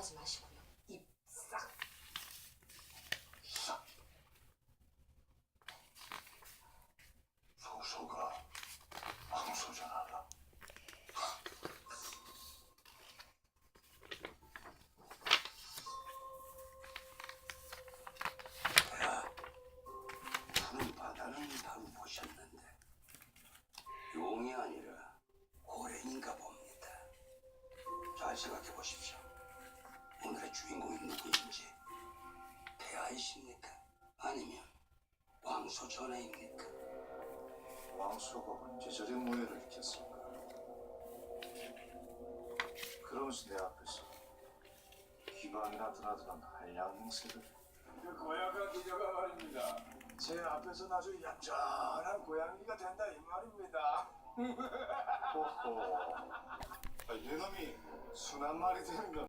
걱정하지 마시고요. 입 싹. 싹. 소소가 황소전하다. 야, 푸른 바다는 바로 보셨는데 용이 아니라 호랭인가 봅니다. 잘 생각해 보십시오. 폐하이십니까? 아니면 왕소 전하입니까? 왕소가 언제 저리 무예를 익혔을까? 그러면서 내 앞에서 기방이나 드나드는 한량 행세를 그 고양이가 기자가 말입니다. 제 앞에서는 아주 얌전한 고양이가 된다 이 말입니다. 호호 아, 이놈이 순한 말이 되는 건